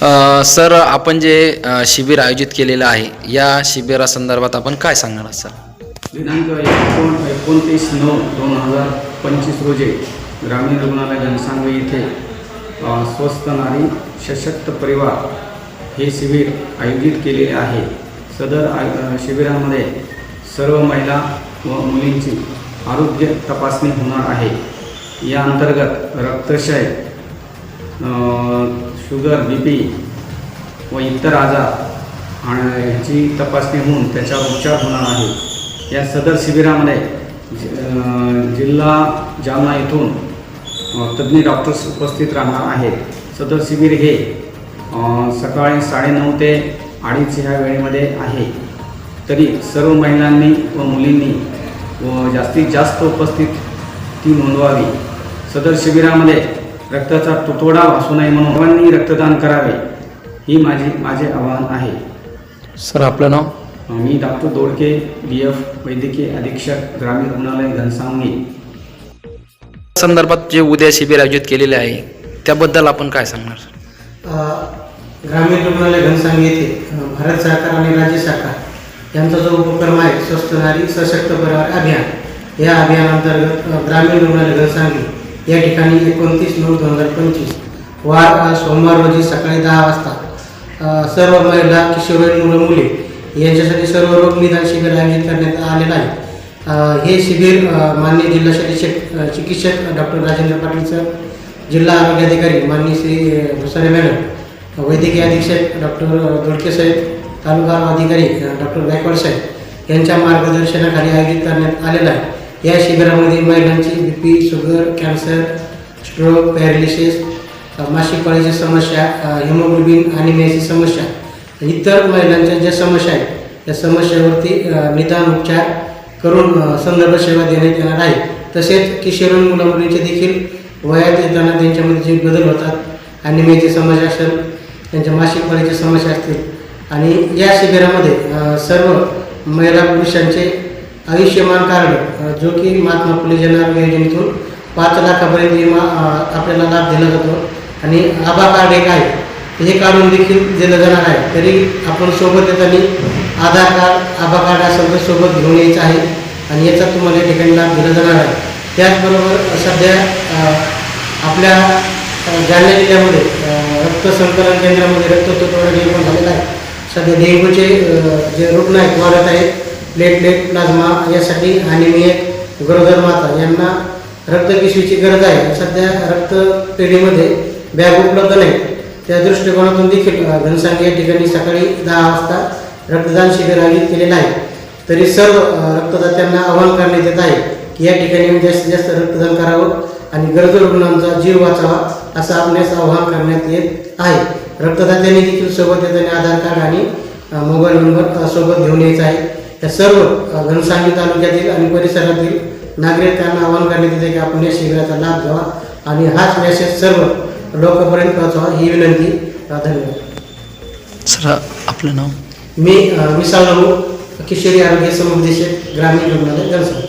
Sir आपण जे शिबिर आयोजित केलेलं आहे या शिबिरासंदर्भात आपण काय सांगणार आहात सर? दिनांक एकोण एकोणतीस नऊ दोन हजार पंचवीस रोजी ग्रामीण रुग्णालय घनसांगवी येथे स्वस्त नारी सशक्त परिवार हे शिबिर आयोजित केलेले आहे. सदर आय शिबिरामध्ये सर्व महिला व मुलींची आरोग्य तपासणी होणार आहे. या अंतर्गत रक्तक्षय शुगर बी पी व इतर आजार आणि ह्याची तपासणी होऊन त्याच्यावर उपचार होणार आहे. या सदर शिबिरामध्ये जिल्हा जालना येथून तज्ज्ञ डॉक्टर्स उपस्थित राहणार आहेत. सदर शिबिर हे सकाळी साडेनऊ ते अडीच ह्या वेळेमध्ये आहे. तरी सर्व महिलांनी व मुलींनी व जास्तीत जास्त उपस्थित ती नोंदवावी. सदर शिबिरामध्ये रक्ताचा तुटवडा भासू नये म्हणून सर्वांनी रक्तदान करावे. ही माझी माझे आवाहन आहे. सर आपलं नाव? मी डॉक्टर दोडके बी एफ वैद्यकीय अधीक्षक ग्रामीण रुग्णालय घनसावंगी. संदर्भात जे उद्या शिबिर आयोजित केलेले आहे त्याबद्दल आपण काय सांगणार? ग्रामीण रुग्णालय घनसांगी येथे भारत सरकार आणि राज्य सरकार यांचा जो उपक्रम आहे स्वस्थ नारी सशक्त परिवार अभियान या अभियानांतर्गत ग्रामीण रुग्णालय घनसांगी या ठिकाणी एकोणतीस नऊ दोन हजार पंचवीस. वार सोमवार रोजी सकाळी दहा वाजता सर्व महिला किशोरवयीन मुलं मुली यांच्यासाठी सर्व रोग निदान शिबिर आयोजित करण्यात आलेलं आहे. हे शिबिर माननीय जिल्हा शिक्षक चिकित्सक डॉक्टर राजेंद्र पाटील सर जिल्हा आरोग्य अधिकारी माननीय श्री भुसारे मॅडम वैद्यकीय अधीक्षक डॉक्टर दोडके साहेब तालुका अधिकारी डॉक्टर गायकवाड साहेब यांच्या मार्गदर्शनाखाली आयोजित करण्यात आलेलं आहे. या शिबिरामध्ये महिलांची B P sugar cancer stroke paralysis मासिक पाळीची समस्या हिमोग्लोबिन हिमोग्लोबिन अनिमियाची समस्या इतर महिलांच्या ज्या समस्या आहेत त्या समस्यावरती निदान उपचार करून संदर्भ सेवा देण्यात येणार आहे. तसेच किशोरवयीन मुला मुलींचे देखील वयात येताना त्यांच्यामध्ये जे बदल होतात अनिमियाची समस्या असेल त्यांच्या मासिक पाळीची समस्या असतील आणि या शिबिरामध्ये सर्व महिला पुरुषांचे आयुष्यमान कार्ड जो की महात्मा फुले जनार योजनेतून पाच लाखापर्यंत विमा आपल्याला लाभ दिला जातो. आणि आभा कार्ड एक आहे. हे काढून देखील दिलं जाणार आहे. तरी आपण सोबत येताना आधार कार्ड आभा कार्ड असेल तर सोबत घेऊन यायचं आहे. आणि याचा तुम्हाला या ठिकाणी लाभ दिला जाणार आहे. त्याचबरोबर सध्या आपल्या जालना जिल्ह्यामध्ये रक्त संकलन केंद्रामध्ये रक्त तुटवडा निर्माण झालेला आहे. सध्या डेंग्यूचे जे रुग्ण आहेत वाढत आहेत. प्लेटलेट प्लाझ्मा यासाठी आणि मी एक गरोदर माता यांना रक्तपिशवीची गरज आहे. सध्या रक्तपेढीमध्ये बॅग उपलब्ध नाही. त्या दृष्टिकोनातून देखील घनसांग या ठिकाणी सकाळी दहा वाजता रक्तदान शिबिर आयोजित केलेलं आहे. तरी सर्व रक्तदात्यांना आवाहन करण्यात येत आहे की या ठिकाणी म्हणजे जास्तीत जास्त रक्तदान करावं आणि गरजू रुग्णांचा जीव वाचावा असं आपल्यास आवाहन करण्यात येत आहे. रक्तदात्यांनी देखील सोबत येताना आधार कार्ड आणि मोबाईल नंबर सोबत घेऊन यायचा आहे. या सर्व घनसांगी तालुक्यातील आणि परिसरातील नागरिकांना आवाहन करण्यात येते की आपण या शिबिराचा लाभ घ्यावा आणि हाच मेसेज सर्व लोकांपर्यंत पोहोचवा ही विनंती. धन्यवाद. सर आपलं नाव? मी विशाल राहू किशोरी आरोग्य समुपदेशक ग्रामीण रुग्णालय जनसंघ